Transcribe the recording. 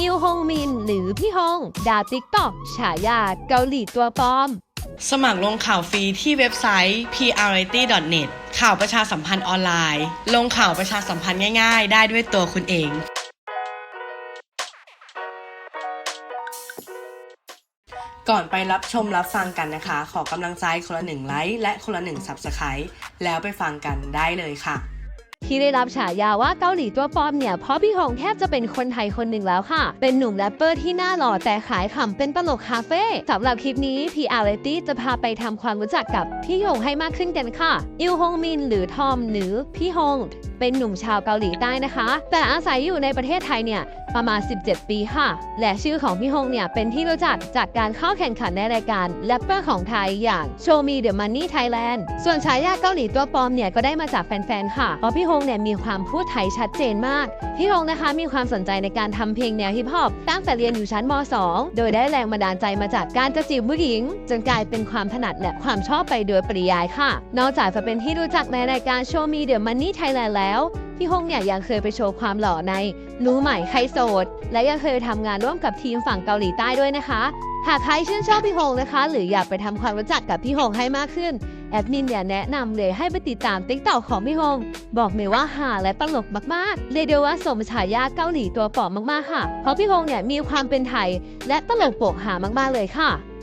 อิวฮงมิน หรือพี่ฮง ดาวติ๊กต็อกฉายาเกาหลีตัวปลอม สมัครลงข่าวฟรีที่เว็บไซต์ prarity.net ข่าวประชาสัมพันธ์ออนไลน์ ลงข่าวประชาสัมพันธ์ง่ายๆ ได้ด้วยตัวคุณเองก่อนไปรับชมรับฟังกันนะคะ ขอกำลังใจคนละหนึ่งไลค์และคนละหนึ่ง Subscribe แล้วไปฟังกันได้เลยค่ะ ที่ได้รับฉายาว่าเกาหลีตัวปลอมเนี่ยเพราะพี่ฮงแทบจะเป็นคนไทยคนหนึ่งแล้วค่ะ เป็นหนุ่มแรปเปอร์ที่หน้าหล่อแต่ขายขำเป็นตลกคาเฟ่สำหรับคลิปนี้พี่อาร์เรตี้จะพาไปทำความรู้จักกับพี่ฮงให้มากขึ้นกันค่ะอิวฮงมินหรือทอมหรือพี่ฮง เป็นหนุ่มชาวเกาหลีใต้นะคะ แต่อาศัยอยู่ในประเทศไทยเนี่ยประมาณ 17 ปีค่ะ และชื่อของพี่ฮงเนี่ยเป็นที่รู้จักจากการเข้าแข่งขันในรายการแรปเปอร์ของไทยอย่าง Show Me the Money Thailand ส่วนฉายาเกาหลีตัวปลอมเนี่ยก็ได้มาจากแฟนๆ ค่ะ เพราะพี่ฮงเนี่ยมีความพูดไทยชัดเจนมาก พี่ฮงนะคะมีความสนใจในการทำเพลงแนวฮิปฮอปตั้งแต่เรียนอยู่ชั้นม .2 โดยได้แรงบันดาลใจมาจากการจะจีบผู้หญิง จนกลายเป็นความถนัดและความชอบไปโดยปริยายค่ะ นอกจากจะเป็นที่รู้จักในรายการ Show Me the Money Thailand แล้วพี่ฮงเนี่ยยังเคยไปโชว์ความหล่อใน รู้ใหม่ใครโสด และยังเคยทำงานร่วมกับทีมฝั่งเกาหลีใต้ด้วยนะคะ หากใครชื่นชอบพี่ฮงนะคะ หรืออยากไปทำความรู้จักกับพี่ฮงให้มากขึ้นแอดมินเนี่ยแนะนำเลยให้ไปติดตามติ๊กต็อกของพี่ฮงบอกเลยว่าหาและตลกมากๆเรียกได้ว่าสมฉายาเกาหลีตัวปอมมากๆค่ะ เพราะพี่ฮงเนี่ยมีความเป็นไทย และตลกโปกหามากๆเลยค่ะ